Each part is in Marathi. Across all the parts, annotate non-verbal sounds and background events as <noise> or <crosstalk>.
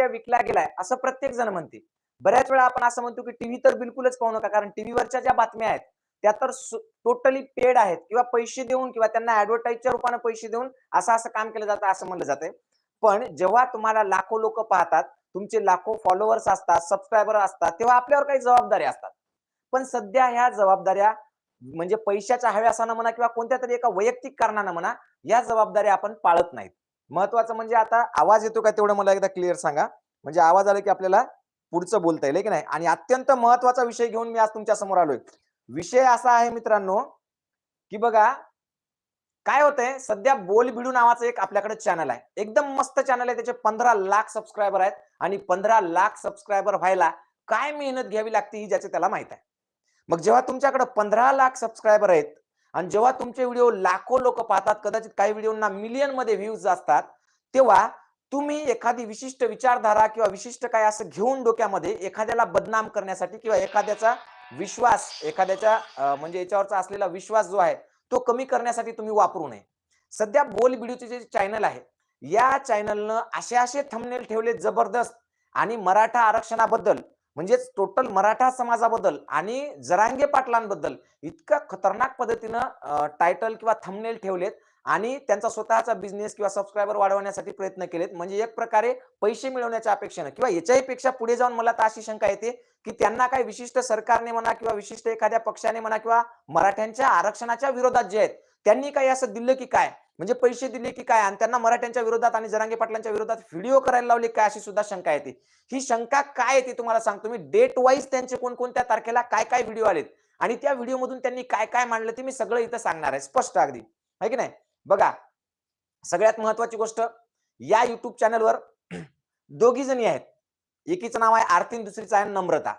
मीडिया विकला गेलाय असं प्रत्येक जण म्हणते बऱ्याच वेळा आपण असं म्हणतो की टीव्ही तर बिलकुलच पाहू नका कारण टीव्हीवरच्या ज्या बातम्या आहेत त्या तर टोटली पेड आहेत. किंवा पैसे देऊन किंवा त्यांना ऍडव्हर्टाईजच्या रूपाने पैसे देऊन असं असं काम केलं जातं असं म्हणलं जातंय. पण जेव्हा तुम्हाला लाखो लोक पाहतात तुमचे लाखो फॉलोअर्स असतात सबस्क्रायबर असतात तेव्हा आपल्यावर काही जबाबदाऱ्या असतात. पण सध्या ह्या जबाबदाऱ्या म्हणजे पैशाच्या हव्यासानं म्हणा किंवा कोणत्या तरी एका वैयक्तिक कारणानं म्हणा या जबाबदाऱ्या आपण पाळत नाहीत. महत्वाचं म्हणजे आता आवाज येतो का तेवढं मला एकदा क्लिअर सांगा. म्हणजे आवाज आला की आपल्याला पुढचं बोलता येईल की नाही? आणि अत्यंत महत्त्वाचा विषय घेऊन मी आज तुमच्यासमोर आलोय. विषय असा आहे मित्रांनो की बघा काय होतंय? सध्या बोलबिडू नावाचं एक आपल्याकडे चॅनल आहे. एकदम मस्त चॅनल आहे. त्याचे पंधरा लाख सबस्क्रायबर आहेत. आणि पंधरा लाख सबस्क्रायबर व्हायला काय मेहनत घ्यावी लागते ही ज्याचे त्याला माहीत आहे. मग जेव्हा तुमच्याकडे पंधरा लाख सबस्क्रायबर आहेत आणि जेव्हा तुमचे व्हिडिओ लाखो लोक पाहतात कदाचित काही व्हिडिओना मिलियनमध्ये व्ह्यूज असतात तेव्हा तुम्ही एखादी विशिष्ट विचारधारा किंवा विशिष्ट काय असं घेऊन डोक्यामध्ये एखाद्याला बदनाम करण्यासाठी किंवा एखाद्याचा विश्वास एखाद्याच्या म्हणजे याच्यावरचा असलेला विश्वास जो आहे तो कमी करण्यासाठी तुम्ही वापरू नये. सध्या बोल व्हिडिओचे जे चॅनल आहे या चॅनलनं असे असे थंबनेल ठेवले जबरदस्त आणि मराठा आरक्षणाबद्दल म्हणजेच टोटल मराठा समाजाबद्दल आणि जरांगे पाटलांबद्दल इतकं खतरनाक पद्धतीनं टायटल किंवा थंबनेल ठेवलेत आणि त्यांचा स्वतःचा बिझनेस किंवा सबस्क्रायबर वाढवण्यासाठी प्रयत्न केलेत. म्हणजे एक प्रकारे पैसे मिळवण्याच्या अपेक्षेनं किंवा याच्याही पेक्षा पुढे जाऊन मला तर अशी शंका येते की त्यांना काही विशिष्ट सरकारने म्हणा किंवा विशिष्ट एखाद्या पक्षाने म्हणा किंवा मराठ्यांच्या आरक्षणाच्या विरोधात जे आहेत त्यांनी काही असं दिलं की काय? म्हणजे पैसे दिले की काय? आणि त्यांना मराठ्यांच्या विरोधात आणि जरांगे पाटलांच्या विरोधात व्हिडिओ करायला लावले काय? अशी सुद्धा शंका येते. ही शंका काय येते तुम्हाला सांगतो मी. डेट वाईज त्यांचे कोणकोणत्या तारखेला काय काय व्हिडिओ आलेत? आणि त्या व्हिडिओ मधून त्यांनी काय काय मांडलं ते मी सगळं इथं सांगणार आहे. स्पष्ट अगदी. आहे की नाही? बघा सगळ्यात महत्वाची गोष्ट या युट्यूब चॅनलवर दोघी जणी आहेत. एकीचं नाव आहे आरतीन दुसरीचं आहे नम्रता.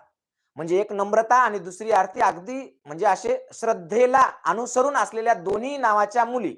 म्हणजे एक नम्रता आणि दुसरी आरती अगदी म्हणजे असे श्रद्धेला अनुसरून असलेल्या दोन्ही नावाच्या मुली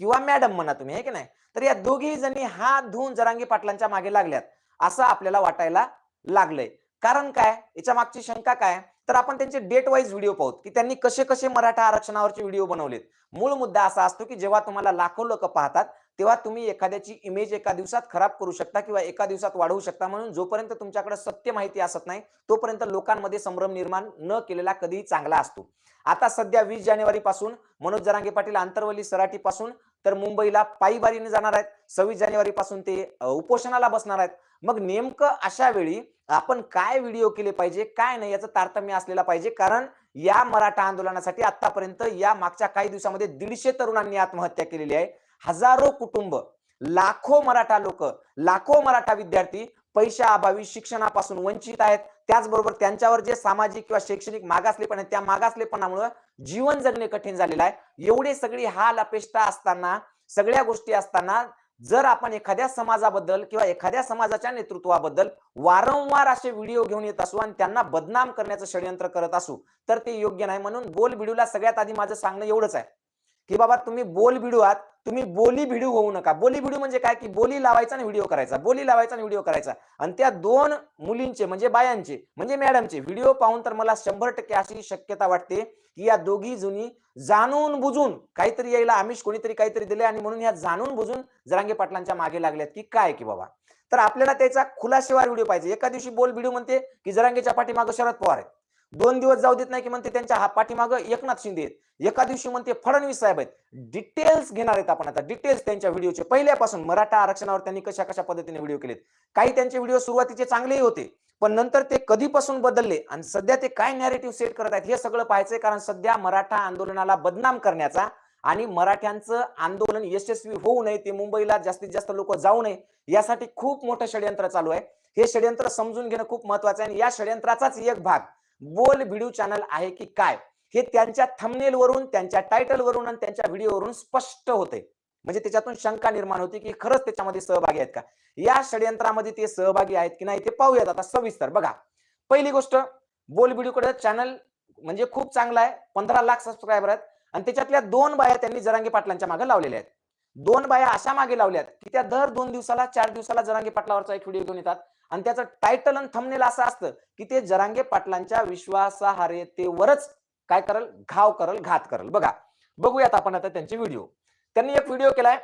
किंवा मॅडम म्हणा तुम्ही हे की नाही? तर या दोघी जणी हात धुवून जरांगी पाटलांच्या मागे लागल्यात असं आपल्याला वाटायला लागलंय. कारण काय? याच्या मागची शंका काय? तर आपण त्यांचे डेट वाईज व्हिडिओ पाहू की त्यांनी कसे कसे मराठा आरक्षणावरचे व्हिडिओ बनवलेत. मूळ मुद्दा असा असतो की जेव्हा तुम्हाला लाखो लोक पाहतात तेव्हा तुम्ही एखाद्याची इमेज एका दिवसात खराब करू शकता किंवा एका दिवसात वाढवू शकता. म्हणून जोपर्यंत तुमच्याकडे सत्य माहिती असत नाही तोपर्यंत लोकांमध्ये संभ्रम निर्माण न केलेला कधीही चांगला असतो. आता सध्या वीस जानेवारी पासून मनोज जरांगे पाटील आंतरवली सराटी पासून तर मुंबईला पायीबारीने जाणार आहेत. सव्वीस जानेवारी पासून ते उपोषणाला बसणार आहेत. मग नेमकं अशा वेळी आपण काय व्हिडिओ केले पाहिजे काय नाही याचं तारतम्य असलेला पाहिजे. कारण या मराठा आंदोलनासाठी आतापर्यंत या मागच्या काही दिवसामध्ये दीडशे तरुणांनी आत्महत्या केलेली आहे. हजारो कुटुंब लाखो मराठा लोक लाखो मराठा विद्यार्थी पैशाअभावी शिक्षणापासून वंचित आहेत. त्याचबरोबर त्यांच्यावर जे सामाजिक किंवा शैक्षणिक मागासलेपण आहे त्या मागासलेपणामुळे जीवन जगणे कठीण झालेलं आहे. एवढे सगळी हाल अपेष्टा असताना सगळ्या गोष्टी असताना जर आपण एखाद्या समाजाबद्दल किंवा एखाद्या समाजाच्या नेतृत्वाबद्दल वारंवार असे व्हिडिओ घेऊन येत असू आणि त्यांना बदनाम करण्याचं षडयंत्र करत असू तर ते योग्य नाही. म्हणून बोल व्हिडिओला सगळ्यात आधी माझं सांगणं एवढंच आहे. की बाबा तुम्ही बोल भिडू आहात तुम्ही बोली भिडू होऊ नका. बोली भिडू म्हणजे काय? की बोली लावायचा आणि व्हिडिओ करायचा. बोली लावायचा आणि व्हिडिओ करायचा. आणि त्या दोन मुलींचे म्हणजे बायांचे म्हणजे मॅडमचे व्हिडिओ पाहून तर मला शंभर टक्के अशी शक्यता वाटते की या दोघी जुनी जाणून बुजून काहीतरी यायला आमिष कोणीतरी काहीतरी दिले आणि म्हणून या जाणून बुजून जरांगे पाटलांच्या मागे लागल्यात की काय की बाबा. तर आपल्याला त्याचा खुलाशेवार व्हिडिओ पाहिजे एका दिवशी बोल व्हिडिओ म्हणते की जरांगेच्या पाठीमागं शरद पवार आहे दोन दिवस जाऊ देत नाही की म्हणते त्यांच्या हा पाठीमागं एकनाथ शिंदे आहेत. एका दिवशी म्हणते फडणवीस साहेब आहेत. डिटेल्स घेणार आहेत आपण आता. डिटेल्स त्यांच्या व्हिडिओचे. पहिल्यापासून मराठा आरक्षणावर त्यांनी कशा कशा पद्धतीने व्हिडिओ केलेत. काही त्यांचे व्हिडिओ सुरुवातीचे चांगलेही होते. पण नंतर ते कधीपासून बदलले आणि सध्या ते काय नॅरेटिव्ह सेट करत आहेत हे सगळं पाहायचंय कारण सध्या मराठा आंदोलनाला बदनाम करण्याचा आणि मराठ्यांचं आंदोलन यशस्वी होऊ नये ते मुंबईला जास्तीत जास्त लोक जाऊ नये यासाठी खूप मोठं षडयंत्र चालू आहे. हे षडयंत्र समजून घेणं खूप महत्वाचं आहे आणि या षडयंत्राचाच एक भाग बोल व्हिडिओ चॅनल आहे की काय? हे त्यांच्या थमनेल वरून त्यांच्या टायटल वरून आणि त्यांच्या व्हिडिओवरून स्पष्ट होते. म्हणजे त्याच्यातून शंका निर्माण होती की खरंच त्याच्यामध्ये सहभागी आहेत का? या षडयंत्रामध्ये ते सहभागी आहेत की नाही ते पाहूयात आता सविस्तर. बघा पहिली गोष्ट बोल व्हिडिओकडे चॅनल म्हणजे खूप चांगला आहे पंधरा लाख सबस्क्रायबर आहेत आणि त्याच्यातल्या दोन बाया त्यांनी जरांगे पाटलांच्या मागे लावलेल्या आहेत. दोन बाया अशा मागे लावल्यात की त्या दर दोन दिवसाला चार दिवसाला जरांगे पाटलावरचा एक व्हिडिओ घेऊन येतात. आणि त्याचं टायटल आणि थंबनेल असं असतं की ते जरांगे पाटलांच्या विश्वासार्हतेवरच काय करल? घाव करल घात करल. बघा बघूयात आपण आता त्यांचे व्हिडिओ त्यांनी एक व्हिडिओ केलाय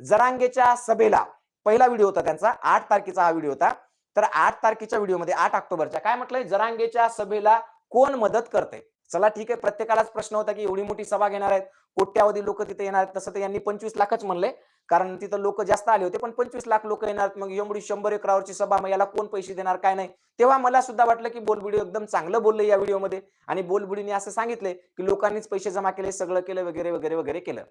जरांगेच्या सभेला. पहिला व्हिडिओ होता त्यांचा आठ तारखेचा हा व्हिडिओ होता. तर आठ तारखेच्या व्हिडिओमध्ये आठ ऑक्टोबरच्या काय म्हटलंय? जरांगेच्या सभेला कोण मदत करते चला ठीक आहे प्रत्येकालाच प्रश्न होता की एवढी मोठी सभा घेणार आहेत. कोट्यावधी लोक तिथे येणार तसं तर यांनी पंचवीस लाखच म्हणले. कारण तिथं लोक जास्त आले होते पण पंचवीस लाख लोक येणार मग एवढी शंभर एकरावरची सभा मग याला कोण पैसे देणार काय नाही. तेव्हा मला सुद्धा वाटलं की बोलबुडी एकदम चांगलं बोललं या व्हिडिओमध्ये. आणि बोलबुडीने असं सांगितले की लोकांनीच पैसे जमा केले सगळं केलं वगैरे वगैरे वगैरे केलं.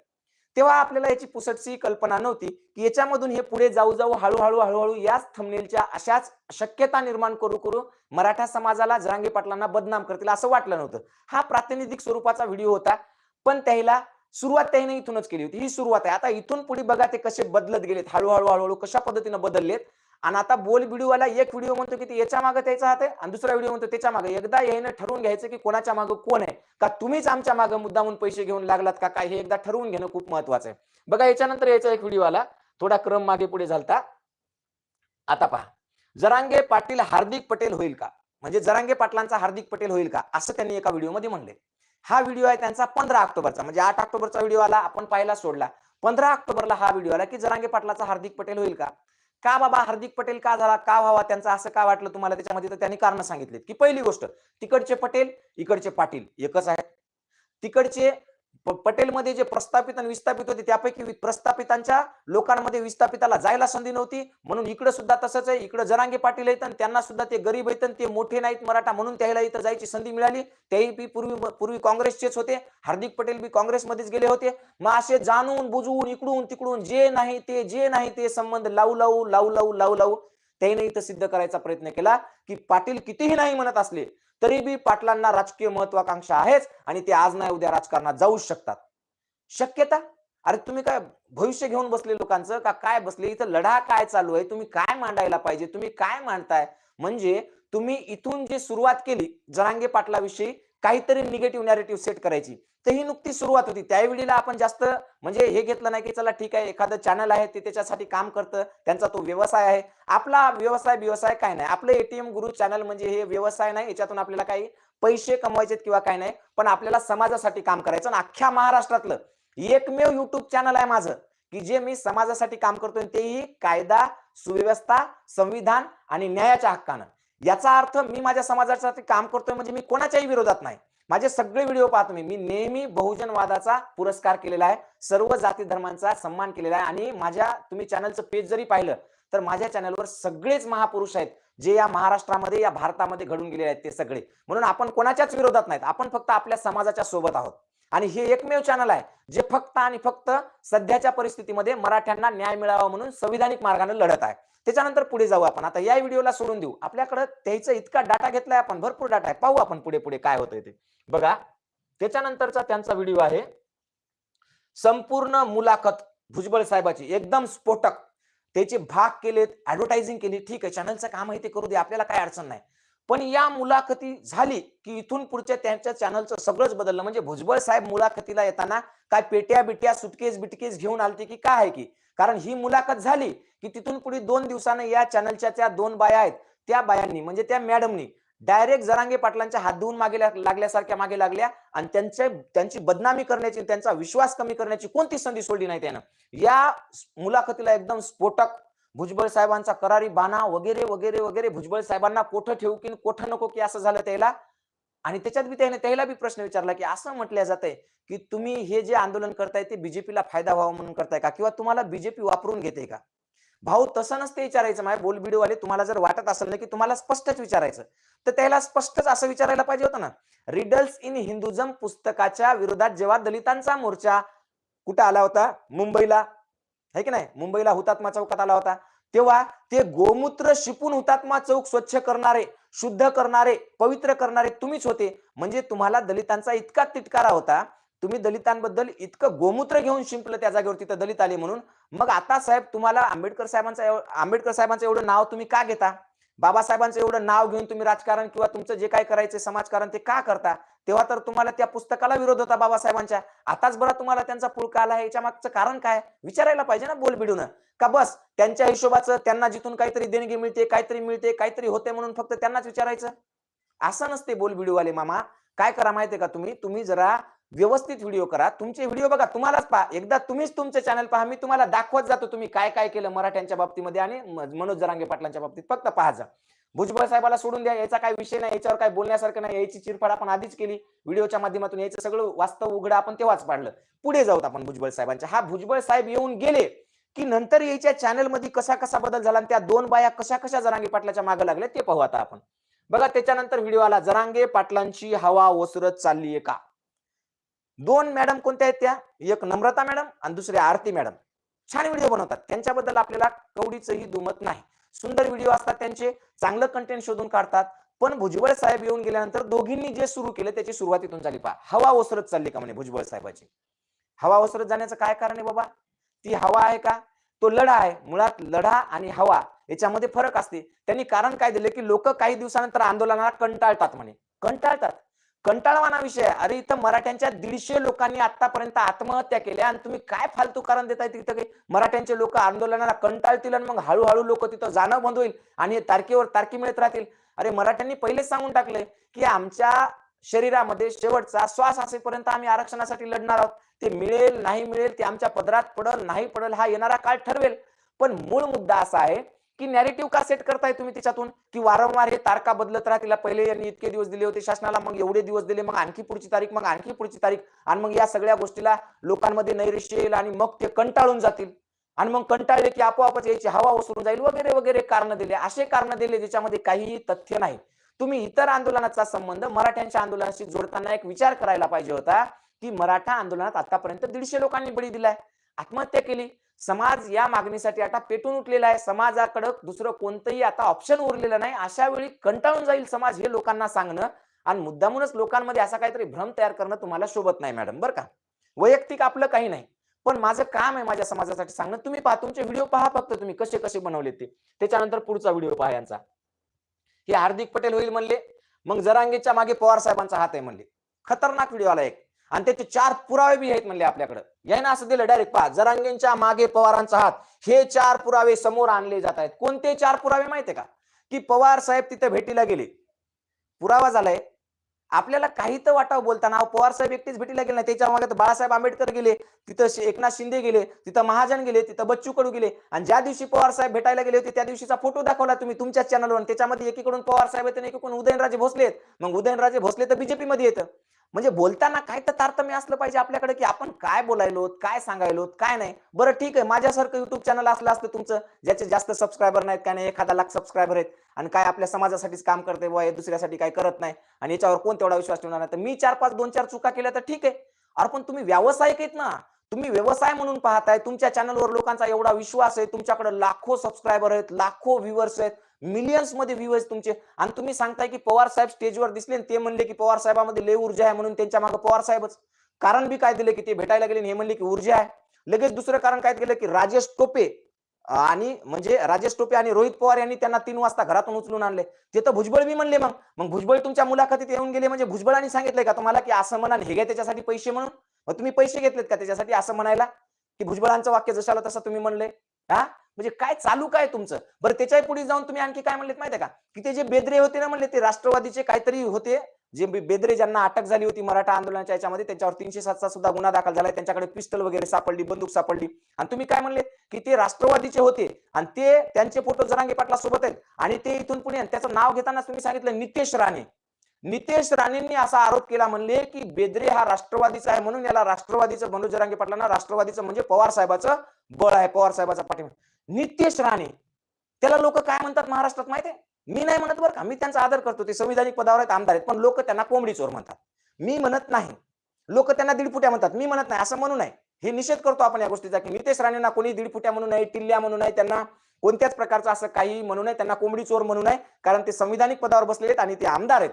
तेव्हा आपल्याला याची पुसटची कल्पना नव्हती की याच्यामधून हे पुढे जाऊ जाऊ हळूहळू हळूहळू याच थंबनेलच्या अशाच शक्यता निर्माण करू करू मराठा समाजाला जरांगे पाटलांना बदनाम करतील असं वाटलं नव्हतं. हा प्रातिनिधिक स्वरूपाचा व्हिडिओ होता. पण त्याला सुरुवात त्याने इथूनच केली होती. ही सुरुवात आहे. आता इथून पुढे बघा ते कसे बदलत गेलेत. हळूहळू हळूहळू कशा पद्धतीनं बदललेत. आणि आता बोल व्हिडिओवाला एक व्हिडिओ म्हणतो की याच्या मागे त्याचा हात आहे आणि दुसरा व्हिडिओ म्हणतो त्याच्यामागे. एकदा याने ठरवून घ्यायचं की कोणाच्या मागे कोण आहे. का तुम्हीच आमच्या मागे मुद्दामून पैसे घेऊन लागलात का काय हे एकदा ठरवून घेणं खूप महत्वाचं आहे. बघा याच्यानंतर याचा एक व्हिडिओ आला थोडा क्रम मागे पुढे झालता. आता पहा. जरांगे पाटील हार्दिक पटेल होईल का? म्हणजे जरांगे पाटलांचा हार्दिक पटेल होईल का? असं त्यांनी एका व्हिडिओमध्ये म्हणले हा व्हिडिओ आहे त्यांचा पंधरा ऑक्टोबरचा. म्हणजे आठ ऑक्टोबरचा व्हिडिओ आला आपण पाहिला सोडला. पंधरा ऑक्टोबरला हा व्हिडिओ आला की जरांगे पाटलाचा हार्दिक पटेल होईल का? का बाबा हार्दिक पटेल का झाला? का व्हावा? त्यांचं असं का वाटलं तुम्हाला त्याच्यामध्ये? तर त्यांनी कारण सांगितलेत. की पहिली गोष्ट तिकडचे पटेल इकडचे पाटील. एकच आहे. तिकडचे पटेलमध्ये जे प्रस्थापित आणि विस्थापित होते त्यापैकी प्रस्थापितांच्या लोकांमध्ये विस्थापिताला जायला संधी नव्हती. म्हणून इकडे सुद्धा तसंच आहे. इकडे जरांगे पाटील आहेत आणि त्यांना सुद्धा ते गरीब आहेत ते मोठे नाहीत मराठा म्हणून त्याला इथं जायची संधी मिळाली. तेही बी पूर्वी पूर्वी काँग्रेसचेच होते. हार्दिक पटेल बी काँग्रेसमध्येच गेले होते. मग असे जाणून बुजवून इकडून तिकडून जे नाही ते जे नाही ते संबंध लावू लावू लावू लावू लावू लावू त्याने इथं सिद्ध करायचा प्रयत्न केला की पाटील कितीही नाही म्हणत असले तरी बी पाटलांना राजकीय महत्वाकांक्षा आहेच आणि ते आज नाही उद्या राजकारणात जाऊ शकतात. शक्यता? अरे तुम्ही काय भविष्य घेऊन बसले लोकांचं? का काय बसले? इथं लढा काय चालू आहे? तुम्ही काय मांडायला पाहिजे? तुम्ही काय मांडताय? म्हणजे तुम्ही इथून जी सुरुवात केली जरांगे पाटलाविषयी काहीतरी निगेटिव्ह नॅरेटिव्ह सेट करायची. तर ही नुकती सुरुवात होती. त्यावेळीला आपण जास्त म्हणजे हे घेतलं नाही की चला ठीक आहे एखादं चॅनल आहे ते त्याच्यासाठी काम करतं त्यांचा तो व्यवसाय आहे. आपला व्यवसाय व्यवसाय काय नाही. आपलं एटीएम गुरु चॅनल म्हणजे हे व्यवसाय नाही याच्यातून आपल्याला काही पैसे कमवायचेत किंवा काय नाही पण आपल्याला समाजासाठी काम करायचं. आणि अख्ख्या महाराष्ट्रातलं एकमेव युट्यूब चॅनल आहे माझं की जे मी समाजासाठी काम करतोय. तेही कायदा सुव्यवस्था संविधान आणि न्यायाच्या हक्कानं. याचा अर्थ मी माझ्या समाजासाठी काम करतोय म्हणजे मी कोणाच्याही विरोधात नाही. माझे सगळे व्हिडिओ पाहतो मी मी नेहमी बहुजनवादाचा पुरस्कार केलेला आहे. सर्व जाती धर्मांचा सन्मान केलेला आहे. आणि माझ्या तुम्ही चॅनलचं पेज जरी पाहिलं तर माझ्या चॅनलवर सगळेच महापुरुष आहेत जे या महाराष्ट्रामध्ये या भारतामध्ये घडून गेलेले आहेत ते सगळे. म्हणून आपण कोणाच्याच विरोधात नाहीत. आपण फक्त आपल्या समाजाच्या सोबत आहोत. आणि हे एकमेव चॅनल आहे जे फक्त आणि फक्त सध्याच्या परिस्थितीमध्ये मराठ्यांना न्याय मिळावा म्हणून संविधानिक मार्गाने लढत आहे. त्याच्यानंतर पुढे जाऊ आपण. आता या व्हिडिओला सोडून देऊ. आपल्याकडे त्याचा इतका डाटा घेतलाय आपण भरपूर डाटा आहे. पाहू आपण पुढे पुढे काय होतंय ते. बघा त्याच्यानंतरचा त्यांचा व्हिडिओ आहे. संपूर्ण मुलाखत भुजबळ साहेबाची एकदम स्फोटक. त्याचे भाग केलेत ऍडव्हर्टायझिंग केली. ठीक आहे चॅनलचं काम आहे ते करू दे. आपल्याला काय अडचण नाही. पण या मुलाखती झाली की इथून पुढच्या त्यांच्या चॅनलचं सगळंच बदललं. म्हणजे भुजबळ साहेब मुलाखतीला येताना काय पेट्या बिट्या सुटकेस बिटकेस घेऊन आलते की काय आहे की? कारण ही मुलाखत झाली की तिथून पुढे दोन दिवसानं या चॅनलच्या त्या दोन बाया आहेत त्या बायांनी म्हणजे त्या मॅडमनी डायरेक्ट जरांगे पाटलांच्या हात धुवून मागे लागल्यासारख्या मागे लागल्या आणि त्यांच्या त्यांची बदनामी करण्याची त्यांचा विश्वास कमी करण्याची कोणती संधी सोडली नाही त्यानं? या मुलाखतीला एकदम स्फोटक भुजबळ साहेबांचा करारी बाणा वगैरे वगैरे वगैरे भुजबळ साहेबांना कोठं ठेवू की कोठं नको की असं झालं त्याला? आणि त्याच्यात बी त्याने त्याला बी प्रश्न विचारला की असं म्हटलं जात आहे की तुम्ही हे जे आंदोलन करताय ते बीजेपीला फायदा व्हावा म्हणून करताय का? किंवा तुम्हाला बीजेपी वापरून घेते का? भाऊ तसं नसते विचारायचं. माझ्या बोलबिडीवाले तुम्हाला जर वाटत असेल ना की तुम्हाला स्पष्टच विचारायचं तर त्याला स्पष्टच असं विचारायला पाहिजे होतं ना. रिडल्स इन हिंदुझम पुस्तकाच्या विरोधात जेव्हा दलितांचा मोर्चा कुठं आला होता? मुंबईला. है की नाही? मुंबईला हुतात्मा चौकात आला होता. तेव्हा ते गोमूत्र शिपून हुतात्मा चौक स्वच्छ करणारे शुद्ध करणारे पवित्र करणारे तुम्हीच होते. म्हणजे तुम्हाला दलितांचा इतका तिटकारा होता तुम्ही दलितांबद्दल इतकं गोमूत्र घेऊन शिंपलं त्या जागेवर तिथं दलित आले म्हणून. मग आता साहेब तुम्हाला आंबेडकर साहेबांचा आंबेडकर साहेबांचं एवढं नाव तुम्ही का घेता? बाबासाहेबांचं एवढं नाव घेऊन तुम्ही राजकारण किंवा तुमचं जे काय करायचं समाजकारण ते का करता? तेव्हा तर तुम्हाला त्या पुस्तकाला विरोध होता बाबासाहेबांच्या. आताच बरा तुम्हाला त्यांचा पुळका आला आहे. याच्या मागचं कारण काय? विचारायला पाहिजे ना बोल बिडून. का बस त्यांच्या हिशोबाचं त्यांना जिथून काहीतरी देणगी मिळते काहीतरी मिळते काहीतरी होते म्हणून फक्त त्यांनाच विचारायचं? असं नसते बोल वाले मामा. काय करा माहितीये का तुम्ही? तुम्ही जरा व्यवस्थित व्हिडिओ करा. तुमचे व्हिडिओ बघा तुम्हालाच पहा. एकदा तुम्हीच तुमचे चॅनल पहा. मी तुम्हाला दाखवत जातो तुम्ही काय काय केलं मराठ्यांच्या बाबतीमध्ये आणि मनोज जरांगे पाटलांच्या बाबतीत. फक्त पहा जा. भुजबळ साहेबाला सोडून द्या. याचा काय विषय नाही. याच्यावर काय बोलण्यासारखं नाही. याची चिरफाड आपण आधीच केली. व्हिडिओच्या माध्यमातून याचं सगळं वास्तव उघडं आपण तेव्हाच पाडलं. पुढे जाऊत आपण भुजबळ साहेबांच्या. हा भुजबळ साहेब येऊन गेले की नंतर याच्या चॅनलमध्ये कसा कसा बदल झाला आणि त्या दोन बाया कशा कशा जरांगे पाटलाच्या मागे लागल्या ते पाहू आता आपण. बघा त्याच्यानंतर व्हिडिओ आला. जरांगे पाटलांची हवा ओसरत चालली आहे का? दोन मॅडम कोणत्या आहेत त्या? एक नम्रता मॅडम आणि दुसरी आरती मॅडम. छान व्हिडिओ बनवतात. त्यांच्याबद्दल आपल्याला कवडीचंही दुमत नाही. सुंदर व्हिडिओ असतात त्यांचे. चांगलं कंटेंट शोधून काढतात. पण भुजबळ साहेब येऊन गेल्यानंतर दोघींनी जे सुरू केलं त्याची सुरुवातीतून झाली. पहा हवा ओसरत चालली का म्हणे भुजबळ साहेबाची? हवा ओसरत जाण्याचं काय कारण आहे बाबा? ती हवा आहे का? तो लढा आहे. मुळात लढा आणि हवा याच्यामध्ये फरक असते. त्यांनी कारण काय दिलं की लोक काही दिवसानंतर आंदोलनाला कंटाळतात म्हणे. कंटाळतात. कंटाळवाना विषय अरे इथं मराठ्यांच्या दीडशे लोकांनी आतापर्यंत आत्महत्या केल्या आणि तुम्ही काय फालतू कारण देताय तिथं काही? मराठ्यांचे लोक आंदोलनाला कंटाळतील आणि मग हळूहळू लोक तिथं जाणं बंद होईल आणि हे तारखेवर तारखी मिळत राहतील. अरे मराठ्यांनी पहिलेच सांगून टाकले की आमच्या शरीरामध्ये शेवटचा श्वास असेपर्यंत आम्ही आरक्षणासाठी लढणार आहोत. ते मिळेल नाही मिळेल ते आमच्या पदरात पडल नाही पडल हा येणारा काळ ठरवेल. पण मूळ मुद्दा असा आहे की नॅरेटिव्ह का सेट करताय तुम्ही त्याच्यातून? की वारंवार हे तारखा बदलत राहतील पहिले यांनी इतके दिवस दिले होते शासनाला मग एवढे दिवस दिले मग आणखी पुढची तारीख मग आणखी पुढची तारीख. आणि मग या सगळ्या गोष्टीला लोकांमध्ये नैराश्य येईल आणि मग ते कंटाळून जातील. आणि मग कंटाळले की आपोआपच याची हवा ओसरून जाईल वगैरे वगैरे कारण दिले. असे कारण दिले ज्याच्यामध्ये काहीही तथ्य नाही. तुम्ही इतर आंदोलनाचा संबंध मराठ्यांच्या आंदोलनाशी जोडताना एक विचार करायला पाहिजे होता की मराठा आंदोलनात आतापर्यंत दीडशे लोकांनी बळी दिलाय. आत्महत्या केली. समाज या मागणीसाठी आता पेटून उठलेला आहे. समाजाकडं दुसरं कोणतंही आता ऑप्शन उरलेलं नाही. अशा वेळी कंटाळून जाईल समाज हे लोकांना सांगणं. आणि मुद्दामूनच लोकांमध्ये असा काहीतरी भ्रम तयार करणं तुम्हाला शोभत नाही मॅडम बरं का? वैयक्तिक आपलं काही नाही. पण माझं काम आहे माझ्या समाजासाठी सांगणं. तुम्ही पहा तुमचे व्हिडिओ पहा फक्त तुम्ही. कसे कसे बनवले ते. त्याच्यानंतर पुढचा व्हिडिओ पहा यांचा. हे हार्दिक पटेल होईल म्हणले. मग जरांगेच्या मागे पवार साहेबांचा हात आहे म्हणले. खतरनाक व्हिडिओ आला एक. आणि त्याचे चार पुरावे बी आहेत म्हणले आपल्याकडे. याने असं दिलं डायरेक्ट पहा. जरांगेंच्या मागे पवारांचा हात हे चार पुरावे समोर आणले जात आहेत. कोणते चार पुरावे माहितीये का? की पवार साहेब तिथे भेटीला गेले. पुरावा झालाय. आपल्याला काही तर वाटावं बोलताना. पवार साहेब एकटेच भेटीला गेले नाही. त्याच्यामागे तर बाळासाहेब आंबेडकर गेले. तिथं एकनाथ शिंदे गेले. तिथं महाजन गेले. तिथं बच्चू कडू गेले. आणि ज्या दिवशी पवार साहेब भेटायला गेले होते त्या दिवशीचा फोटो दाखवला तुम्ही तुमच्या चॅनलवर त्याच्यामध्ये एकीकडून पवार साहेब येते एकीकडून उदयनराजे भोसले आहेत. मग उदयनराजे भोसले तर बीजेपी मध्ये येतं. म्हणजे बोलताना काय तर तारतम्य असलं पाहिजे आपल्याकडे की आपण काय बोलायलो काय सांगायलो काय नाही. बरं ठीक आहे. माझ्यासारखं युट्यूब चॅनल असलं असतं तुमचं ज्याचे जास्त सबस्क्रायबर नाहीत काय नाही एखादा लाख सबस्क्रायबर आहेत आणि काय आपल्या समाजासाठीच काम करते व दुसऱ्यासाठी काय करत नाही आणि याच्यावर कोण तेवढा विश्वास ठेवणार नाही. तर मी चार पाच दोन चार चुका केल्या तर ठीक आहे. अरे पण तुम्ही व्यावसायिक आहेत ना. तुम्ही व्यवसाय म्हणून पाहताय. तुमच्या चॅनलवर लोकांचा एवढा विश्वास आहे. तुमच्याकडे लाखो सबस्क्रायबर आहेत लाखो व्ह्युअर्स आहेत. मिलियन्समध्ये व्ह्यूज तुमचे. आणि तुम्ही सांगताय की पवार साहेब स्टेजवर दिसले ते म्हणले की पवार साहेबांमध्ये लय ऊर्जा आहे म्हणून त्यांच्या मागे पवार साहेबच. कारण बी काय दिले की ते भेटायला गेले हे म्हणले की ऊर्जा आहे. लगेच दुसरं कारण काय केलं की राजेश टोपे आणि म्हणजे राजेश टोपे आणि रोहित पवार यांनी त्यांना तीन वाजता घरातून उचलून आणले. ते तर भुजबळ मी म्हणले मग. मग भुजबळ तुमच्या मुलाखतीत येऊन गेले म्हणजे भुजबळांनी सांगितलंय का तुम्हाला की असं म्हणा हे घ्या त्याच्यासाठी पैसे म्हणून? मग तुम्ही पैसे घेतलेत का त्याच्यासाठी असं म्हणायला? की भुजबळांचं वाक्य जशाला तसं तुम्ही म्हणले. हा? म्हणजे काय चालू काय तुमचं? बरं त्याच्याही पुढे जाऊन तुम्ही आणखी काय म्हणलेत माहितीये का? की ते जे बेदरे होते ना म्हणले ते राष्ट्रवादीचे काहीतरी होते जे बेदरे ज्यांना अटक झाली होती मराठा आंदोलनाच्या याच्यामध्ये त्यांच्यावर तीनशे सातचा सुद्धा गुन्हा दाखल झाला त्यांच्याकडे पिस्टल वगैरे सापडली बंदूक सापडली. आणि तुम्ही काय म्हणले की ते राष्ट्रवादीचे होते आणि ते त्यांचे फोटो जरांगे पाटला सोबत आहेत. आणि ते इथून पुढे त्याचं नाव घेताना तुम्ही सांगितलं नितेश राणे. नितेश राणेंनी असा आरोप केला म्हणले की बेदरे हा राष्ट्रवादीचा आहे म्हणून याला राष्ट्रवादीचं मनोज जरांगे पाटलांना राष्ट्रवादीचं म्हणजे पवार साहेबाचं बळ आहे पवार साहेबाचा पाठिंबा. नितेश राणे. त्याला लोक काय म्हणतात महाराष्ट्रात माहितीये? मी नाही म्हणत बरं का. मी त्यांचा आदर करतो. ते संविधानिक पदावर आहेत आमदार आहेत. पण लोक त्यांना कोंबडी चोर म्हणतात. मी म्हणत नाही. लोक त्यांना दीडफुट्या म्हणतात. मी म्हणत नाही. असं म्हणू नये. हे निषेध करतो आपण या गोष्टीचा की नितेश राणेंना कोणी दीडफुट्या म्हणू नये टिल्ल्या म्हणू नये त्यांना कोणत्याच प्रकारचं असं काही म्हणू नये त्यांना कोंबडी चोर म्हणू नये कारण ते संविधानिक पदावर बसलेले आहेत आणि ते आमदार आहेत.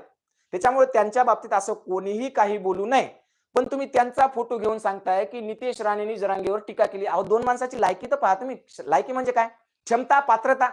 त्याच्यामुळे त्यांच्या बाबतीत असं कोणीही काही बोलू नये. पण तुम्ही त्यांचा फोटो घेऊन सांगताय की नितेश राणेंनी जरांगेवर टीका केली. अहो दोन माणसाची लायकी तर पाहा तुम्ही. लायकी म्हणजे काय? क्षमता पात्रता.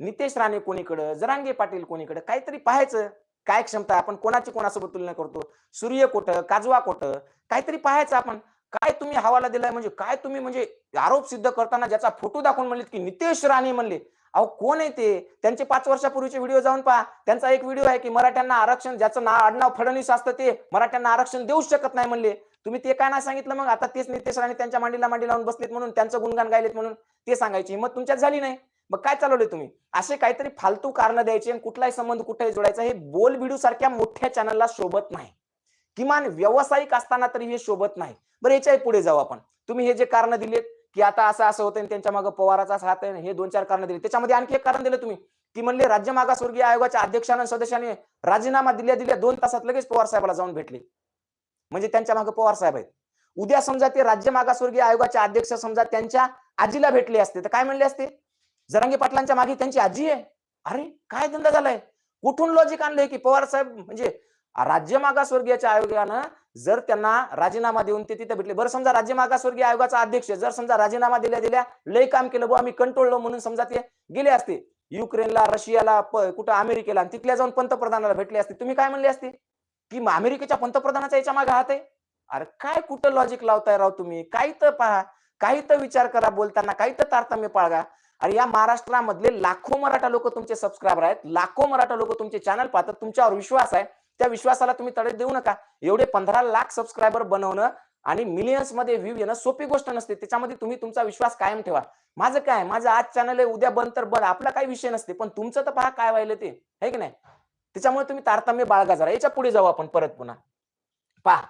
नितेश राणे कोणीकडं? जरांगे पाटील कोणीकडं? काहीतरी पाहायचं. काय क्षमता? आपण कोणाची कोणासोबत तुलना करतो? सूर्य कोट काजवा कोट काहीतरी पाहायचं आपण. काय तुम्ही हवाला दिलाय? म्हणजे काय तुम्ही म्हणजे आरोप सिद्ध करताना ज्याचा फोटो दाखवून म्हणले की नितेश राणे म्हणले. अहो कोण आहे ते? त्यांचे पाच वर्षापूर्वीचे व्हिडिओ जाऊन पहा. त्यांचा एक व्हिडिओ आहे की मराठ्यांना आरक्षण ज्याचं नाव आडनाव फडणवीस असतं ते मराठ्यांना आरक्षण देऊ शकत नाही म्हणले. तुम्ही ते काय नाही सांगितलं मग? आता तेच नितेश राणे त्यांच्या मांडीला मांडी लावून बसलेत म्हणून त्यांचं गुणगान गायलेत म्हणून ते सांगायची. मग तुमच्यात झाली नाही. मग काय चालवले तुम्ही? असे काहीतरी फालतू कारण द्यायचे आणि कुठलाही संबंध कुठेही जोडायचा हे बोल व्हिडिओ सारख्या मोठ्या चॅनलला शोभत नाही. किमान व्यावसायिक असताना तरी हे शोभत नाही. बरं याच्याही पुढे जाऊ आपण. तुम्ही हे जे कारण दिलेत की आता असं असं होतं त्यांच्या मागे पवाराचा हात आहे हे दोन चार कारण दिले त्याच्यामध्ये आणखी एक कारण दिलं तुम्ही. की म्हणले राज्य मागासवर्गीय आयोगाच्या अध्यक्षांना सदस्याने राजीनामा दिल्या दिल्या दोन तासात लगेच पवार साहेबाला जाऊन भेटले. म्हणजे त्यांच्या मागे पवार साहेब आहेत. उद्या समजा ते राज्य मागासवर्गीय आयोगाचे अध्यक्ष समजा त्यांच्या आजीला भेटले असते तर काय म्हणले असते? जरांगे पाटलांच्या मागे त्यांची आजी आहे? अरे काय धंदा झालाय? कुठून लॉजिक आणलंय की पवार साहेब म्हणजे राज्य मागासवर्गीयच्या आयोगानं जर त्यांना राजीनामा देऊन ते तिथे भेटले. बरं समजा राज्य मागासवर्गीय आयोगाचा अध्यक्ष जर समजा राजीनामा दिल्या दिल्या लय काम केलं बो आम्ही कंट्रोल म्हणून समजा ते गेले असते. युक्रेनला रशियाला कुठं अमेरिकेला आणि तिथल्या जाऊन पंतप्रधानाला भेटले असते. तुम्ही काय म्हणले असते? की अमेरिकेच्या पंतप्रधानाचा याच्या मागे हात आहे? अरे काय कुठं लॉजिक लावताय राव तुम्ही? काही तर पहा. काही तर विचार करा बोलताना काही तर तारतम्य पाळगा. अरे या महाराष्ट्रामधले लाखो मराठा लोक तुमचे सबस्क्रायबर आहेत. लाखो मराठा लोक तुमचे चॅनल पाहतात. तुमच्यावर विश्वास आहे. त्या विश्वासाला तुम्ही तडे देऊ नका. एवढे पंधरा लाख सबस्क्रायबर बनवणं आणि मिलियन्समध्ये व्ह्यू येणं सोपी गोष्ट नसते. त्याच्यामध्ये तुम्ही तुमचा विश्वास कायम ठेवा. माझं काय माझं आज चॅनल आहे उद्या बंद तर बंद. आपला काही विषय नसते. पण तुमचं तर पहा काय व्हायला ते. आहे की नाही? त्याच्यामुळे तुम्ही तारतम्य बाळगा जरा याच्यापुढे जाऊ आपण परत पुन्हा. पहा.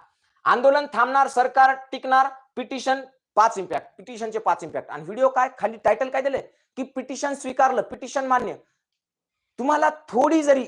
आंदोलन थांबणार सरकार टिकणार पिटिशन पाच इम्पॅक्ट पिटिशनचे पाच इम्पॅक्ट आणि व्हिडिओ काय? खाली टायटल काय दिले की पिटिशन स्वीकारलं. पिटिशन मान्य. तुम्हाला थोडी जरी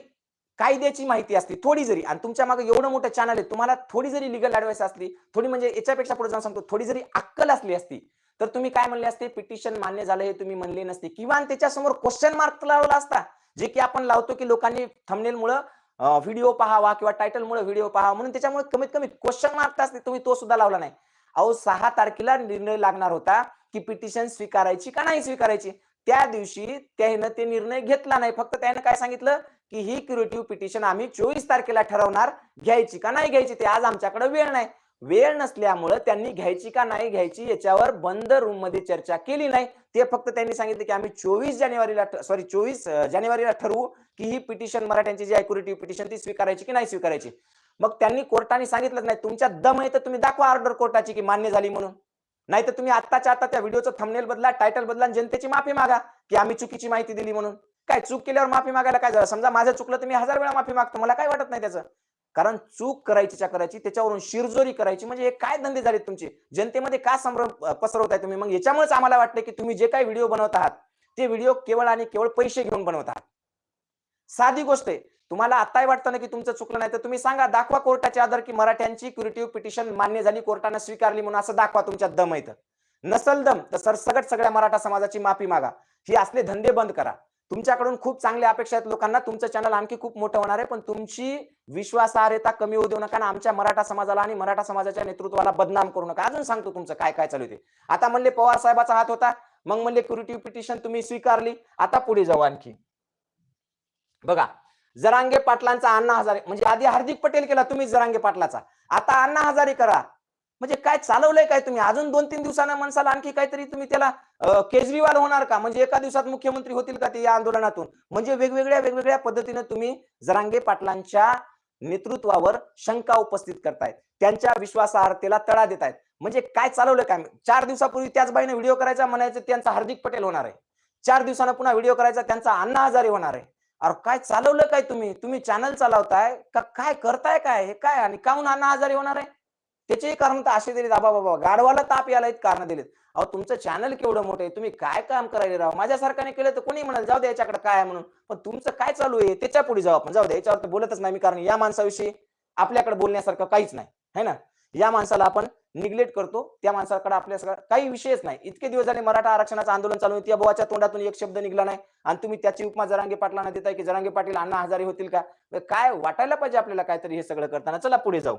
कायद्याची माहिती असली थोडी जरी. आणि तुमच्या मागे एवढं मोठं चॅनल आहे तुम्हाला थोडी जरी लिगल ऍडवाइस असली थोडी म्हणजे याच्यापेक्षा पुढे जाऊन सांगतो थोडी जरी अक्कल असली असती तर तुम्ही काय म्हणले असते? पिटिशन मान्य झालं हे तुम्ही म्हणले नसते. किंवा त्याच्यासमोर क्वेश्चन मार्क लावला असता जे की आपण लावतो की लोकांनी थंबनेल मुळे व्हिडिओ पाहावा किंवा टायटल मुळे व्हिडिओ पाहावा म्हणून त्याच्यामुळे कमीत कमी क्वेश्चन मार्क असते तुम्ही तो सुद्धा लावला नाही. अहो सहा तारखेला निर्णय लागणार होता की पिटिशन स्वीकारायची का नाही स्वीकारायची? त्या दिवशी त्यानं ते निर्णय घेतला नाही. फक्त त्यानं काय सांगितलं? की ही क्युरेटिव्ह पिटिशन आम्ही चोवीस तारखेला ठरवणार घ्यायची का नाही घ्यायची ते आज आमच्याकडे वेळ नाही. वेळ नसल्यामुळं त्यांनी घ्यायची का नाही घ्यायची याच्यावर बंद रूममध्ये चर्चा केली नाही. ते फक्त त्यांनी सांगितलं की आम्ही चोवीस जानेवारीला सॉरी चोवीस जानेवारीला ठरवू की ही पिटिशन मराठ्यांची जी आहे पिटिशन ती स्वीकारायची की नाही स्वीकारायची. मग त्यांनी कोर्टाने सांगितलं नाही तुमच्या दम आहे तर तुम्ही दाखवा ऑर्डर कोर्टाची की मान्य झाली म्हणून. नाही तर तुम्ही आत्ताच्या आता त्या व्हिडिओचं थंबनेल बदला टायटल बदला आणि जनतेची माफी मागा की आम्ही चुकीची माहिती दिली म्हणून. काय चूक केल्यावर माफी मागायला काय झालं? समजा माझं चुकलं तर मी हजार वेळा माफी मागतो. मला काय वाटत नाही त्याचं? कारण चूक करायची च्या करायची त्याच्यावरून शिरजोरी करायची. म्हणजे हे काय धंदे झाले तुमचे? जनतेमध्ये का संभ्रम पसरवताय तुम्ही? मग याच्यामुळेच आम्हाला वाटतं की तुम्ही जे काही व्हिडिओ बनवत आहात ते व्हिडिओ केवळ आणि केवळ पैसे घेऊन बनवत आहात. साधी गोष्ट आहे. तुम्हाला आताही वाटतं ना की तुमचं चुकलं नाही तर तुम्ही सांगा दाखवा कोर्टाच्या आधार की मराठ्यांची क्युरेटिव्ह पिटिशन मान्य झाली कोर्टानं स्वीकारली म्हणून असं दाखवा तुमच्या दम आहे नसल दम तर सरसगट सगळ्या मराठा समाजाची माफी मागा. ही असले धंदे बंद करा. तुमच्याकडून खूप चांगल्या अपेक्षा आहेत लोकांना. तुमचं चॅनल आणखी खूप मोठं होणार आहे पण तुमची विश्वासार्हता कमी होऊ देऊ नका आणि आमच्या मराठा समाजाला आणि मराठा समाजाच्या नेतृत्वाला बदनाम करू नका. अजून सांगतो तुमचं काय काय चालू आहे ते. आता म्हणले पवार साहेबाचा हात होता मग म्हणले क्युरेटिव्ह पिटिशन तुम्ही स्वीकारली. आता पुढे जाऊ आणखी. बघा जरांगे पाटलांचा अण्णा हजारे म्हणजे आधी हार्दिक पटेल केला तुम्ही जरांगे पाटलाचा. आता अण्णा हजारे करा. म्हणजे काय चालवलंय काय तुम्ही? अजून दोन तीन दिवसांना माणसाला आणखी काहीतरी तुम्ही त्याला केजरीवाल होणार का? म्हणजे एका दिवसात मुख्यमंत्री होतील का ते या आंदोलनातून? म्हणजे वेगवेगळ्या वेगवेगळ्या पद्धतीने तुम्ही जरांगे पाटलांच्या नेतृत्वावर शंका उपस्थित करतायत. त्यांच्या विश्वासार्हतेला तडा देतायत. म्हणजे काय चालवलं काय? चार दिवसापूर्वी त्याच बाईने व्हिडिओ करायचा म्हणायचं त्यांचा हार्दिक पटेल होणार आहे. चार दिवसानं पुन्हा व्हिडिओ करायचा त्यांचा अण्णा आजारी होणार आहे. अरे काय चालवलं काय तुम्ही? तुम्ही चॅनल चालवताय? का काय करताय काय? हे काय? आणि काहून अण्णा आजारी होणार आहे? त्याचेही कारण तर असे दिलेत आबा बाबा गाडवाला ताप यायला कारण दिलेत. अहो तुमचं चॅनल केवढं मोठं आहे तुम्ही काय काम करायला राव? माझ्यासारखाने केलं तर कोणी म्हणाल जाऊ दे याच्याकडे काय आहे म्हणून. पण तुमचं काय चालू आहे त्याच्या पुढे जाऊ आपण. जाऊ दे याच्यावर तर बोलतच नाही मी कारण या माणसाविषयी आपल्याकडे बोलण्यासारखं काहीच नाही. है ना? या माणसाला आपण निग्लेक्ट करतो त्या माणसाकडे आपल्या सगळं काही विषयच नाही. इतके दिवस झाले मराठा आरक्षणाचं आंदोलन चालू त्या बोवाच्या तोंडातून एक शब्द निघला नाही. आणि तुम्ही त्याची उपमा जरांगे पाटलांना देताय की जरांगे पाटील अण्णा हजारी होतील का? काय वाटायला पाहिजे आपल्याला काहीतरी हे सगळं करताना? चला पुढे जाऊ.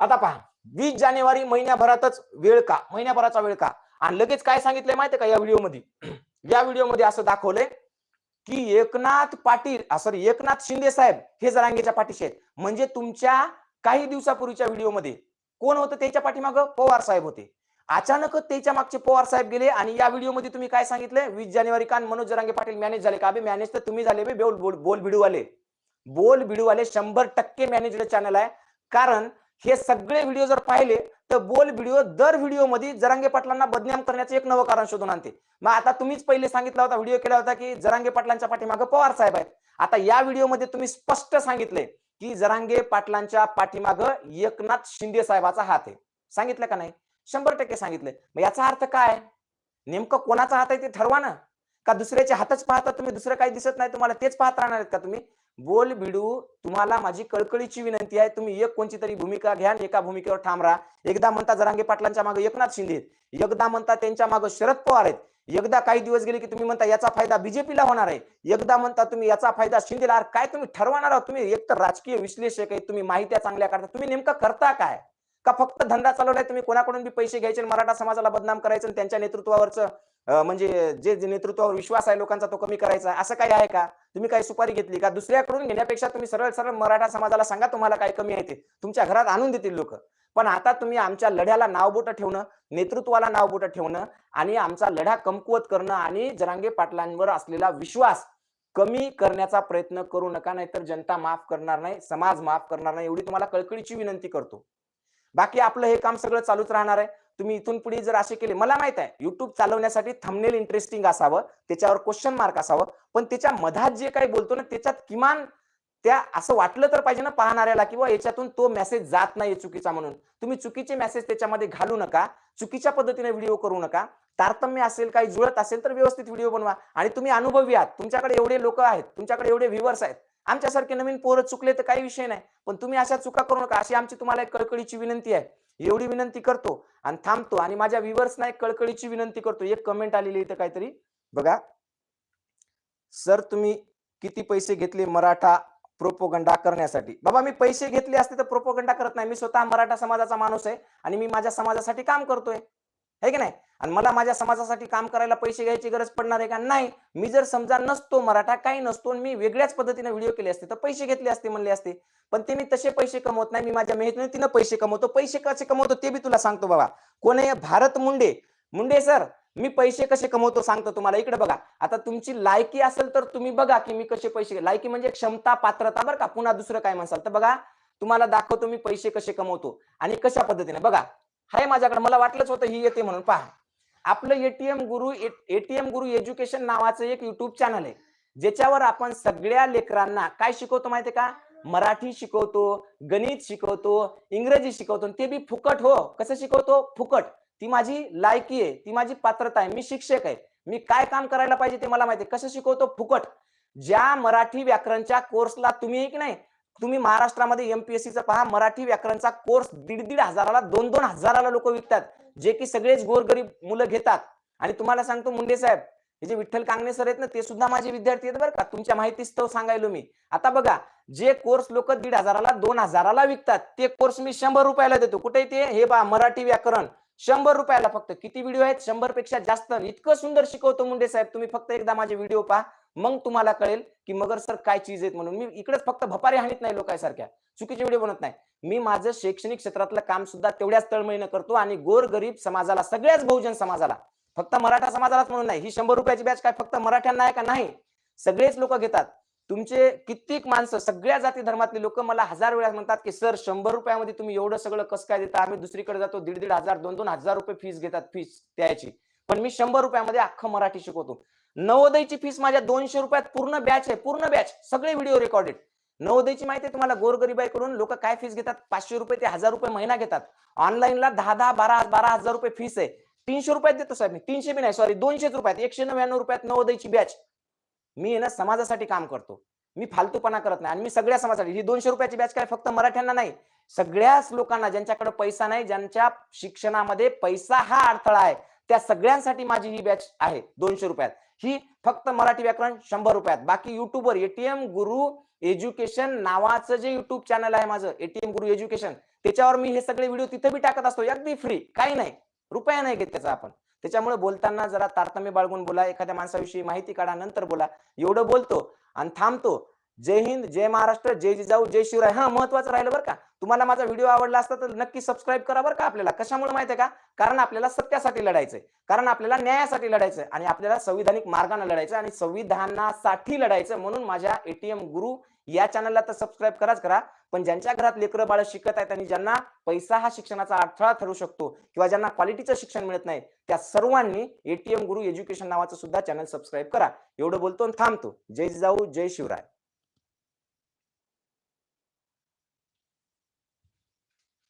आता पहा वीस जानेवारी महिन्याभरातच वेळ का? महिन्याभराचा वेळ का? आणि लगेच काय सांगितलंय माहितीये का या व्हिडिओमध्ये? <clears throat> या व्हिडिओमध्ये असं दाखवलंय की एकनाथ पाटील सॉरी एकनाथ शिंदे साहेब हे जरांगेच्या पाठीशी आहेत. म्हणजे तुमच्या काही दिवसापूर्वीच्या व्हिडिओमध्ये कोण होतं त्याच्या पाठीमागं? पवार साहेब होते. अचानकच त्याच्या मागचे पवार साहेब गेले आणि या व्हिडिओमध्ये तुम्ही काय सांगितलं वीस जानेवारी कान मनोज जरांगे पाटील मॅनेज झाले का? बे मॅनेज तर तुम्ही झाले बे बोल बोल बोल भिडूवाले बोल भिडूवाले शंभर टक्के मॅनेजड चॅनल आहे. कारण हे सगळे व्हिडिओ जर पाहिले तर बोल व्हिडिओ दर व्हिडिओमध्ये जरांगे पाटलांना बदनाम करण्याचं एक नवं कारण शोधून आणते. मग आता तुम्हीच पहिले सांगितला होता व्हिडिओ केला होता की जरांगे पाटलांच्या पाठीमागे पवार साहेब आहेत. आता या व्हिडिओमध्ये तुम्ही स्पष्ट सांगितले की जरांगे पाटलांच्या पाठीमागं एकनाथ शिंदे साहेबाचा हात आहे. सांगितलं का नाही? शंभर टक्के सांगितलंय. मग याचा अर्थ काय? नेमकं कोणाचा हात आहे ते ठरवा ना. का दुसऱ्याचे हातच पाहता तुम्ही? दुसरं काही दिसत नाही तुम्हाला तेच पाहत राहणार आहेत का तुम्ही? बोल बिडू तुम्हाला माझी कळकळीची विनंती आहे. तुम्ही एक कोणती तरी भूमिका घ्या एका भूमिकेवर ठाम राहा. एकदा म्हणता जरांगे पाटलांच्या मागे एकनाथ शिंदे एकदा म्हणता त्यांच्या मागे शरद पवार आहेत. एकदा काही दिवस गेले की तुम्ही म्हणता याचा फायदा बीजेपीला होणार आहे. एकदा म्हणता तुम्ही याचा फायदा शिंदेला. काय तुम्ही ठरवणार आहात? तुम्ही एक तर राजकीय विश्लेषक आहे तुम्ही माहित्या चांगल्या करता तुम्ही नेमकं करता काय? का फक्त धंदा चालवलाय तुम्ही कोणाकडून बी पैसे घ्यायचे मराठा समाजाला बदनाम करायचं आणि त्यांच्या नेतृत्वावरचं म्हणजे जे जे नेतृत्वावर विश्वास आहे लोकांचा तो कमी करायचा असं काही आहे का? तुम्ही काही सुपारी घेतली का? दुसऱ्याकडून घेण्यापेक्षा तुम्ही सरळ सरळ मराठा समाजाला सांगा तुम्हाला काय कमी आहे ते. तुमच्या घरात आणून देतील लोक. पण आता तुम्ही आमच्या लढ्याला नावबोट ठेवणं नेतृत्वाला नावबोट ठेवणं आणि आमचा लढा कमकुवत करणं आणि जरांगे पाटलांवर असलेला विश्वास कमी करण्याचा प्रयत्न करू नका नाहीतर जनता माफ करणार नाही समाज माफ करणार नाही एवढी तुम्हाला कळकळीची विनंती करतो. बाकी आपलं हे काम सगळं चालूच राहणार आहे. तुम्ही इथून पुढे जर असे केले मला माहीत आहे युट्यूब चालवण्यासाठी थंबनेल इंटरेस्टिंग असावं त्याच्यावर क्वेश्चन मार्क असावं पण त्याच्या मधात जे काही बोलतो ना त्याच्यात किमान त्या असं वाटलं तर पाहिजे ना पाहणाऱ्याला किंवा याच्यातून तो मेसेज जात नाही चुकीचा म्हणून. तुम्ही चुकीचे मेसेज त्याच्यामध्ये घालू नका चुकीच्या पद्धतीने व्हिडिओ करू नका. तारतम्य असेल काही जुळत असेल तर व्यवस्थित व्हिडिओ बनवा. आणि तुम्ही अनुभवी आहात. तुमच्याकडे एवढे लोक आहेत तुमच्याकडे एवढे व्ह्युअर्स आहेत. आमच्यासारखे नवीन पोरं चुकले तर काही विषय नाही. पण तुम्ही अशा चुका करू नका. अशी आमची तुम्हाला एक कळकळीची विनंती आहे. एवढी विनंती करतो आणि थांबतो आणि माझ्या व्ह्युअर्सना एक कळकळीची विनंती करतो. एक कमेंट आलेली इथं काहीतरी. बघा. सर तुम्ही किती पैसे घेतले मराठा प्रोपोगंडा करण्यासाठी? बाबा मी पैसे घेतले असते तर प्रोपोगंडा करत नाही. मी स्वतः मराठा समाजाचा माणूस आहे आणि मी माझ्या समाजासाठी काम करतोय. है की नाही? आणि मला माझ्या समाजासाठी काम करायला पैसे घ्यायची गरज पडणार आहे का? नाही. मी जर समजा नसतो मराठा काही नसतो मी वेगळ्याच पद्धतीने व्हिडिओ केले असते तर पैसे घेतले असते म्हणले असते. पण ते मी तसे पैसे कमवत नाही मी माझ्या मेहनतीनं पैसे कमवतो. पैसे कसे कमवतो ते बी तुला सांगतो बाबा. कोण आहे? भारत मुंडे. मुंडे सर मी पैसे कसे कमवतो सांगतो तुम्हाला. इकडे बघा. आता तुमची लायकी असेल तर तुम्ही बघा की मी कसे पैसे लायकी म्हणजे क्षमता पात्रता बरं का? पुन्हा दुसरं काय म्हणसाल तर बघा तुम्हाला दाखवतो मी पैसे कसे कमवतो. आणि कशा पद्धतीने? बघा. हाय माझ्याकडे मला वाटलंच होतं ही येते म्हणून. पहा आपलं एटीएम गुरु एटीएम गुरु एज्युकेशन नावाचं एक युट्यूब चॅनल आहे. ज्याच्यावर आपण सगळ्या लेकरांना काय शिकवतो माहितीये का? मराठी शिकवतो गणित शिकवतो इंग्रजी शिकवतो ते बी फुकट हो. कसं शिकवतो? फुकट. ती माझी लायकी आहे ती माझी पात्रता आहे मी शिक्षक आहे. मी काय काम करायला पाहिजे ते मला माहिती कसं शिकवतो? फुकट. ज्या मराठी व्याकरणच्या कोर्सला तुम्ही की नाही तुम्ही महाराष्ट्रामध्ये एमपीएससीचा पहा मराठी व्याकरणचा कोर्स दीड दीड हजाराला दोन दोन हजाराला लोक विकतात जे की सगळेच गोरगरीब मुलं घेतात. आणि तुम्हाला सांगतो मुंडे साहेब हे जे विठ्ठल कांगणे सर आहेत ना ते सुद्धा माझे विद्यार्थी आहेत बरं का. तुमच्या माहितीस्तव सांगायलो मी. आता बघा जे कोर्स लोक दीड हजाराला दोन हजाराला विकतात ते कोर्स मी शंभर रुपयाला देतो. कुठे ते? हे बा मराठी व्याकरण. शंभर रुपयाला फक्त. किती व्हिडिओ आहेत? शंभरपेक्षा जास्त. इतकं सुंदर शिकवतो मुंडे साहेब. तुम्ही फक्त एकदा माझे व्हिडिओ पहा. मग तुम्हाला कळेल की मगर सर काय चीज आहेत म्हणून. मी इकडेच फक्त भपारे हाणीत नाही लोकांसारख्या. चुकीचे व्हिडिओ बनत नाही. मी माझं शैक्षणिक क्षेत्रातलं काम सुद्धा तेवढ्याच तळमळीनं करतो आणि गोरगरीब समाजाला सगळ्याच बहुजन समाजाला फक्त मराठा समाजालाच म्हणून नाही. ही शंभर रुपयाची बॅच काय फक्त मराठ्यांना आहे का? नाही. सगळेच लोक घेतात. तुमचे कित्येक माणसं सगळ्या जाती धर्मातले लोक मला हजार वेळा म्हणतात की सर शंभर रुपयामध्ये तुम्ही एवढं सगळं कसं काय देता? आम्ही दुसरीकडे जातो दीड दीड हजार दोन दोन हजार रुपये फीस घेतात फीस त्याची पण मी शंभर रुपयामध्ये अख्खं मराठी शिकवतो. नवोदयची फीस माझ्या दोनशे रुपयात पूर्ण बॅच आहे पूर्ण बॅच सगळे व्हिडिओ रेकॉर्डेड नवोदयची माहिती तुम्हाला गोरगरीबाईकडून. लोक काय फीस घेतात? पाचशे रुपये ते हजार रुपये महिना घेतात. ऑनलाईनला दहा दहा बारा बारा हजार रुपये फीस आहे. तीनशे रुपयात देतो साहेब मी. तीनशे बी नाही सॉरी दोनशेच रुपयात. एकशे नव्याण्णव रुपयात नवोदयची बॅच मी ना समाजासाठी काम करतो. मी फालतूपणा करत नाही. आणि मी सगळ्या समाजासाठी. ही दोनशे रुपयाची बॅच काय? फक्त मराठ्यांना नाही. सगळ्याच लोकांना ज्यांच्याकडे पैसा नाही ज्यांच्या शिक्षणामध्ये पैसा हा अडथळा आहे त्या सगळ्यांसाठी माझी ही बॅच आहे दोनशे रुपयात. ही फक्त मराठी व्याकरण शंभर रुपयात. बाकी युट्यूबवर एटीएम गुरु एज्युकेशन नावाचं जे युट्यूब चॅनल आहे माझं एटीएम गुरु एज्युकेशन त्याच्यावर मी हे सगळे व्हिडिओ तिथे बी टाकत असतो. अगदी फ्री काही नाही. रुपया नाही घेत त्याचा आपण. त्याच्यामुळे बोलताना जरा तारतम्य बाळगून बोला एखाद्या माणसाविषयी माहिती काढा नंतर बोला. एवढं बोलतो आणि थांबतो. जय हिंद जय महाराष्ट्र जय जिजाऊ जय शिवराय. हा महत्वाचं राहिलं बरं का. तुम्हाला माझा व्हिडिओ आवडला असता तर नक्की सबस्क्राईब करा बरं का आपल्याला. कशामुळे माहितीये का? कारण आपल्याला सत्यासाठी लढायचंय. कारण आपल्याला न्यायासाठी लढायचंय आणि आपल्याला संविधानिक मार्गाने लढायचं आणि संविधानासाठी लढायचं म्हणून माझ्या एटीएम गुरु या चॅनलला तर सबस्क्राईब कराच करा. पण ज्यांच्या घरात लेकरं बाळ शिकत आहेत आणि ज्यांना पैसा हा शिक्षणाचा अडथळा ठरू शकतो किंवा ज्यांना क्वालिटीचं शिक्षण मिळत नाही त्या सर्वांनी एटीएम गुरु एज्युकेशन नावाचं सुद्धा चॅनल सबस्क्राईब करा. एवढं बोलतो आणि थांबतो. जय जिजाऊ जय शिवराय.